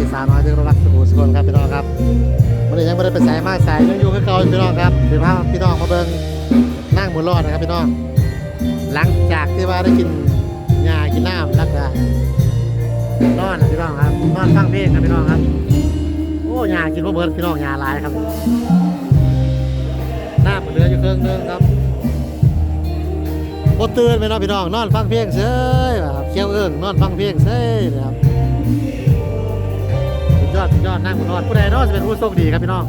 ีสาวน้อยที่รักสุขุสุขนครับพี่น้องครับวันนี้ยังไม่ได้ไปสายมากสายยังอยู่กับเก่าพี่น้องครับถือว่าพี่น้องมาเบิ่งนั่งบนรอดนะครับพี่น้อง หลังจากที่ว่าได้กินหญ้ากินน้ำแล้วก็นอนนะพี่น้องครับนอนฟังเพลงครับพี่น้องครับโอ้หญ้ากินบ่เบิดพี่น้องหญ้าหลายครับน้ำเหลืออยู่เครื่องนึงครับบ่ตื่นไปนาะพี่น้องนอนฟังเพลงเซ้ยครับเคี้ยวเอิ้งนอนฟังเพลงเซ้ยนะครับ ยอดสุดยอดนั่งบนรอดผู้ใดเนาะจะเป็นผู้โชคดีครับพี่น้อง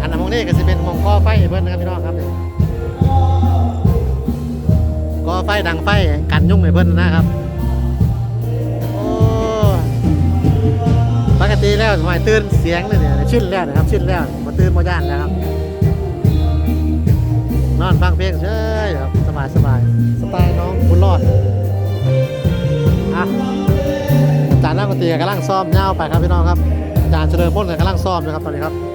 อันนั้นมองนี่ก็จะเป็นมองกอไฟเบิ่นนะครับพี่น้องครับกอไฟดังไฟกันยุ่งให้เพิ่นนะครับโอ้ปกติแล้วสมัยตื่นเสียงเลยเนี่ยชินแล้วนะครับชินแล้วมาตื่นมาย่านแล้วครับ นอนฟังเพลงเฉยครับสบายสบายสไตล์น้องบุญรอดอะ ดนตรีกำลังซ้อมเงาวไปครับพี่น้องครับอาจารย์เฉลิมพลกำลังซ้อมนะครับตอนนี้ครับ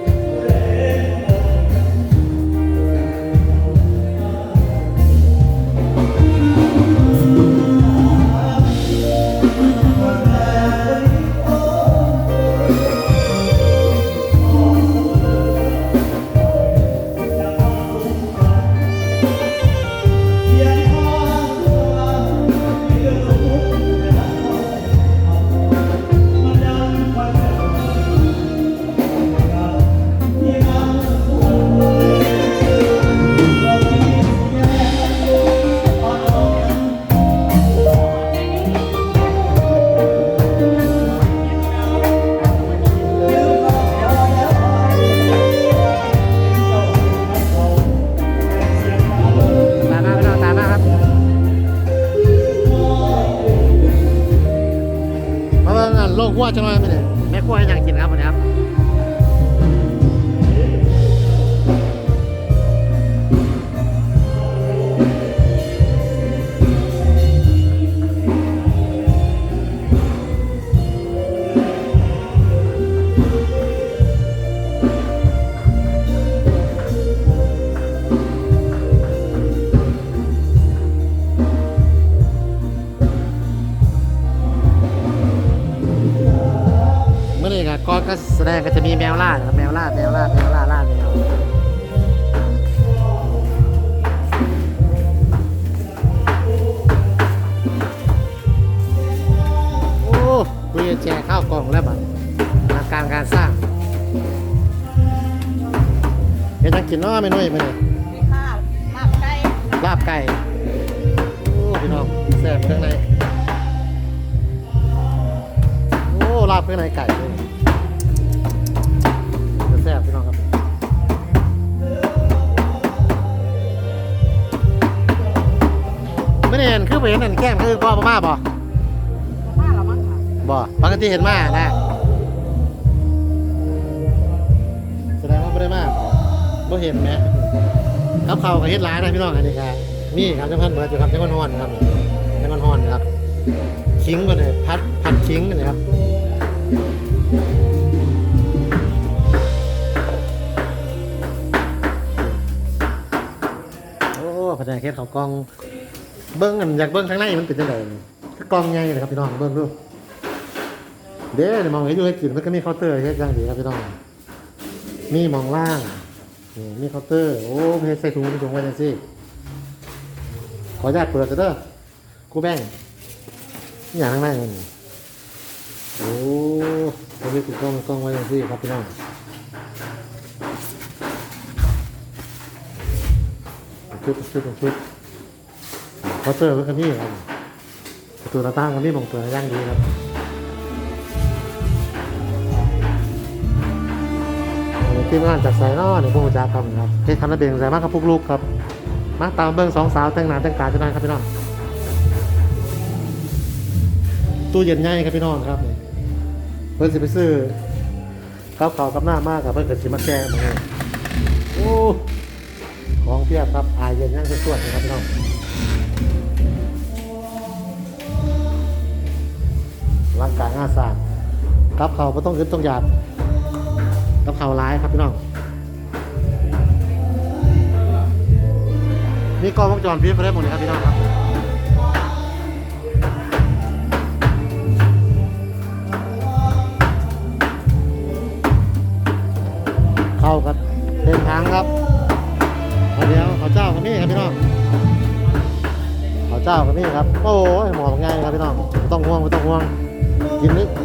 จังเลยไหมเนี่ยแม่ครัวให้ยังกินครับ ก็ก็ก็แสดงก็จะมีแมวล่านะครับแมวล่าแมวล่าแมวล่าล่าแมวโอ้คุยแจกข้าวกล่องแล้วบัดอาการการสร้างเฮ็ดจังกินเน้อไม่น้อยมาเนี่ยมีข้าวมาบไก่ลาบไก่โอ้พี่น้องแซ่บเครื่องในโอ้ลาบเครื่องในไก่เลย นคือไปเห็นอันแก้มคือพ่อมาบ่มาแล้วมั้งค่ะบ่ปกติเห็นมานะแสดงว่าไม่ได้มาบ่เห็นไหมครับเขากับเฮ็ดร้ายนะพี่น้องอันนี้ครับมีครับจังพันเบิร์ดอยู่ครับจังมันฮอนครับจังมันฮอนครับคิงก่อนเลยพัดพัดคิงกันเลยครับโอ้พนักเฮ็ดเขาวกล้อง เบิ้งกันอยากเบิ้งข้างในมันเป็นยังไงคือกล้องใหญ่เลยครับพี่น้องเบิ้งดูเด้เดี๋ยวมองให้ดูให้กินมันก็มีเคาน์เตอร์เฮ็ดอย่างดีครับพี่น้องมีมองล่างนี่มีเคาน์เตอร์โอ้เพใส่ถุงถุงไว้จังสิขออนุญาตเปิดเถอะเด้อครูแบงนี่อย่างข้างในมันโอ้เขาเรียกถูกต้องกล้องไว้จังสิครับพี่น้องชุดชุดชุด เคาน์เตอร์ไว้กันนี่ครับประตูหน้าต่างกันนี่มองเปิดย่างดีครับทีมงานจากสายนอเนี่ยพวกจ้าครับครับเฮ็ดคันระเบียงใส่มากครับพวกลูกครับ มาตามเบิ้องสองสาวแต่งหน้าแต่งตาจะได้ครับพี่น้องตู้เย็นใหญ่ครับพี่น้องครับเพิ่นสิไปซื้อข้าวขาวกับหน้ามากครับเพิ่นเกิดสิมาแกงมาเนี่ยโอ้ของเพียบครับอายเย็นย่างสวดๆนะครับพี่น้อง ร่างกายอาสารับเขาไม่ต้องขึ้นต้องหยาดรับเขาร้ายครับพี่น้องนี่กล้องวงจรปิดไปได้หมดเลยครับพี่น้องครับเข้ากับเต็มทางครับเดี๋ยวเขาเจ้ากันนี่ครับพี่น้องเขาเจ้ากันนี่ครับ โอ้ยหมอบง่ายครับพี่น้องไม่ต้องห่วงไม่ต้องห่วง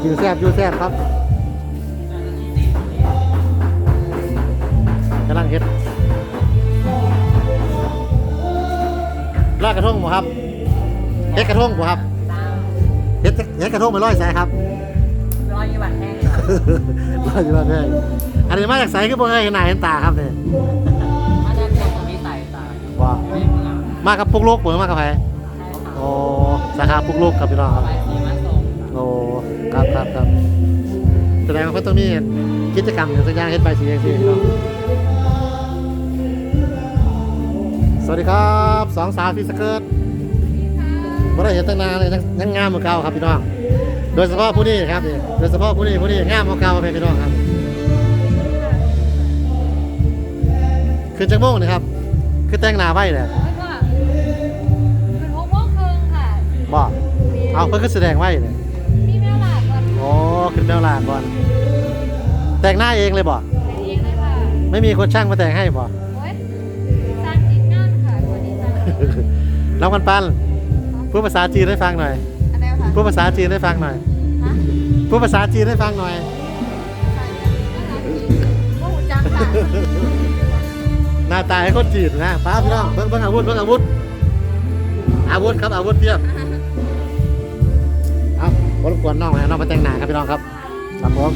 กินนี่กินแซ่บอยู่แซ่บครับกำลังเฮ็ดลากกระทงบ่ครับเฮ็ดกระทงบ่ครับเฮ็ดเฮ็ดกระทงไปร้อยใส่ครับรอยยี่บัตรแห้งร้อยอยู่แล้วแม่อันนี้มาจากใส่คือบ่เคยเห็นหน้าเห็นตาครับเนี่ยมาด้านบนตรงนี้ใส่ตาว่าไม่เหมือนมากับปุกลูกเปิดมากับใครใช่ค่ะโอ้สาขาปุกลูกครับพี่น้องครับไปสีมาส่ง โอ้ครับครับครับแสดงว่าเขาต้องมีกิจกรรมอย่างสักอย่างเฮ็ดไปสีอย่างสีพี่น้องสวัสดีครับสองสาวฟีสเกิร์ตบ่ได้เห็นตั้งนานเลยยังยังงามเหมือนเก่าครับพี่น้องโดยเฉพาะผู้นี้ครับนี่โดยเฉพาะผู้นี้ผู้นี้งามเหมือนเก่าครับพี่น้องครับคือจังโมงนะครับ คือแต่งหน้าไว้เนี่ยแล้วก็เป็นหกโมงครึ่งค่ะบอกเอาเพิ่นก็แสดงไว้เนี่ย ขึ้นแมวลานก่อน แต่งหน้าเองเลยบ่แต่เองเลยค่ะไม่มีคนช่างมาแต่งให้บ่โอ้ยสร้างจิตงานค่ะตัวนี้สร้างจิตงานน้องปันปันพูดภาษาจีนให้ฟังหน่อยอันไหนค่ะพูดภาษาจีนให้ฟังหน่อยฮะพูดภาษาจีนให้ฟังหน่อยว่าหูจังค่ะหน้าตาให้คนจีนนะป้าพี่น้องเบิ่งเบิ่งอาวุธเบิ่งอาวุธอาวุธครับอาวุธเพียบเอา บรบกวนน้องนะน้องมาแต่งหน้าครับพี่น้องครับครับผม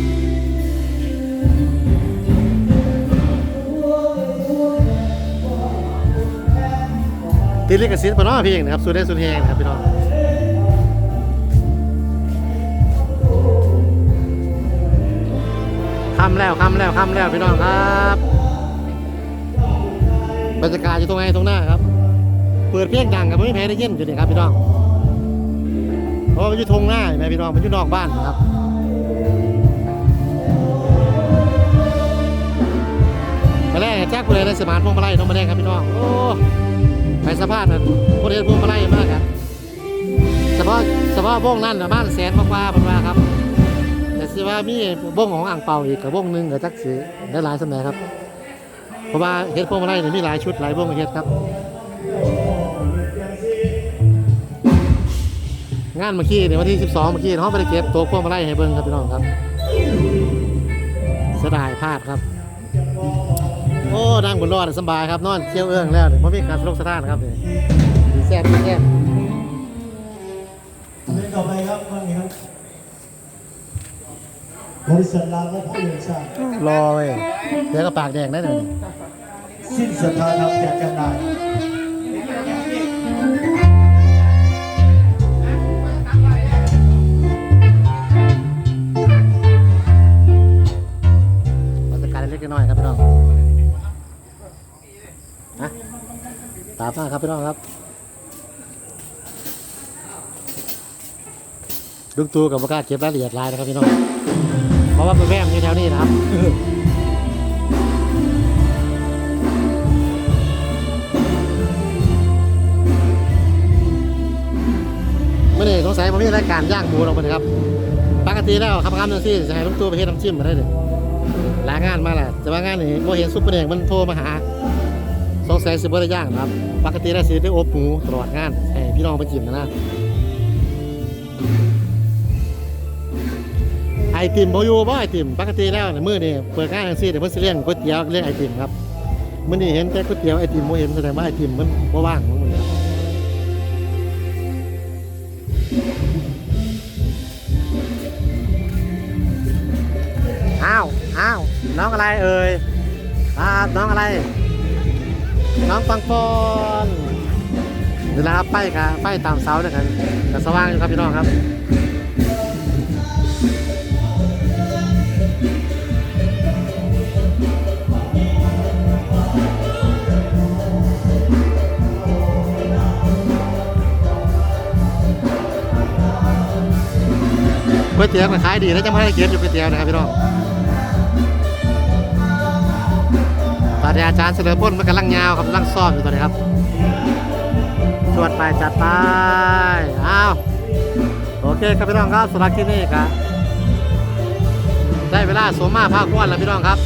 ติดลิขสิทธิ์ปะเนาะพี่เองนะครับสุดได้สุดเฮงนะครับพี่น้องคำแล้วคำแล้วคำแล้วพี่น้องครับบรรยากาศอยู่ตรงไหนตรงหน้าครับ เปิดเพลงดังกับไม่แพ้ได้ยินอยู่นี่ครับพี่น้อง เพราะว่ามันอยู่ทงหน้าเห็นไหมพี่น้องมันอยู่นอกบ้านนะครับมาแรกแจ็คกูเลยในสมานพวงมาลัยน้องมาแรกครับพี่น้องโอ้ไปสภาพนั่นคนเห็นพวงมาลัยมากครับเฉพาะเฉพาะวงนั่นนะบ้านแสนมากว่าเป็นว่าครับ แต่สิว่ามีวงของอ่างเปาอีกกับวงหนึ่งกับจักสีได้หลายสมัยครับ เพราะว่าเฮ็ดพวงมาลัยเนี่ยมีหลายชุดหลายวงเฮ็ดครับ งานเมื่อกี้ในวันที่ 12 เมื่อกี้เขาไปเก็บตัวพวงมาลัยให้เบิ่งครับพี่น้องครับเสียดายพลาดครับ โอ้นั่งบนรอดสบายครับนอนเที่ยวเอื้องแล้วเนี่ยไม่มีการสลบสะท้านครับเนี่ยดีแซ่บดีแซ่บเรื่องต่อไปครับว่าไงครับบริษัทลาวและภาคเอกชาติรอเว้ยเดี๋ยวก็ปากแดงได้เลยสิ้นศรัทธาทำแจกจำหน่าย ตามมาครับพี่น้องครับลุงตูกับประก้าเก็บรายละเอียดลายนะครับพี่น้อง เพราะว่าเป็นแม่มอยู่แถวนี้นะครับเมื่อนี้สงสัยผมมีรายการย่างหมูลงไปนะครับ ปกติแล้วคำคำนึงที่จะให้ลุงตูไปเฮ็ดน้ำจิ้มมาได้เลยลางานมาแหละแต่ว่างานนี้โมเห็นซุปเปอร์เน่งมันโทรมาหา สงสัยสิบ่ได้ย่างนะครับ ปกติแล้วสิได้อบหมูตลอดงานให้พี่น้องไปจิ้มนะนะไอติมบ่อยู่บ่ไอติมปกติแล้วในมือนี้เปิดงานจังซี่เดี๋ยวเพิ่นสิเลี้ยงก๋วยเตี๋ยวเลี้ยงไอติมครับมื้อนี้เห็นแต่ก๋วยเตี๋ยวไอติมบ่เห็นแสดงว่าไอติมมันบ่ว่างมันครับอ้าวอ้าวน้องอะไรเอ่ยอ่าน้องอะไร น้องปังปอนเวลาไปกับไปตามเสาเนี่ยครับก็สว่างอยู่ครับพี่น้องครับก๋วยเตี๋ยวก็ขายดีแล้วจะไม่ให้เก็บอยู่ก๋วยเตี๋ยวนะครับพี่น้อง อนนี้อาจารย์เสนอพ้นมันกำลังยาวครับกำลังซ่อมอยู่ตอนนี้ครับตรวจไปจัดไปอ้าวโอเคครับพี่น้องครับสำหรับที่นี่ครับได้เวลาสมมาภาควันแล้วพี่น้องครับ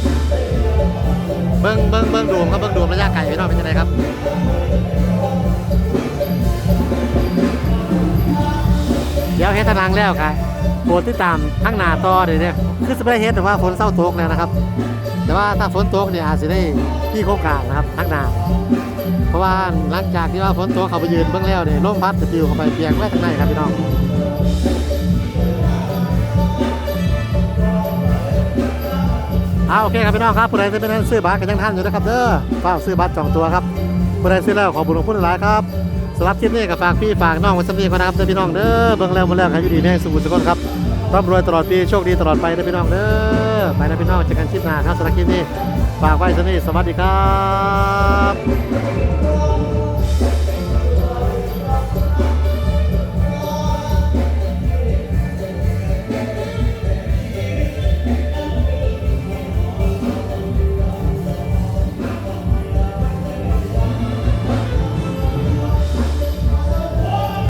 เบิ้งเบิ้งเบิ้งดูมครับเบิ้งดูมระยะไกลพี่น้องเป็นยังไงครับฮ็ดทางหลังแล้วค่ะโปรดติดตามทั้งหน้าต่อเดี๋ยวนี้คือสเปรย์เฮ็ดแต่ว่าฝนเศร้าตกแล้วนะครับ แต่ว่าถ้าฝนตกเนี่ยอาจจะได้ที่โครงการนะครับทั้งนาเพราะว่าหลังจากที่ว่าฝนตกเขาไปยืนเบื้องแล้วเนี่ยลมพัดจะปิวเข้าไปเปียกไว้ข้างในครับพี่น้องเอาโอเคครับพี่น้องครับผู้ใดจะเป็นซื้อบัตรกันยังท่านอยู่นะครับเด้อฝากซื้อบัตรจองตัวครับผู้ใดซื้อแล้วขอบุญของคุณหลายครับสำหรับคลิปนี้ก็ฝากพี่ฝากน้องไว้สำนีก่อนนะครับเด้อพี่น้องเด้อเบิ่งแล้วมาแล้วครับอยู่ดีแม่สุขสุขคนครับร่ำรวยตลอดปีโชคดีตลอดไปเด้อพี่น้องเด้อ ไปนะพี่น้องเจอกันคลิปหน้าครับสำหรับคลิปนี้ฝากไว้สำนีสวัสดีครับ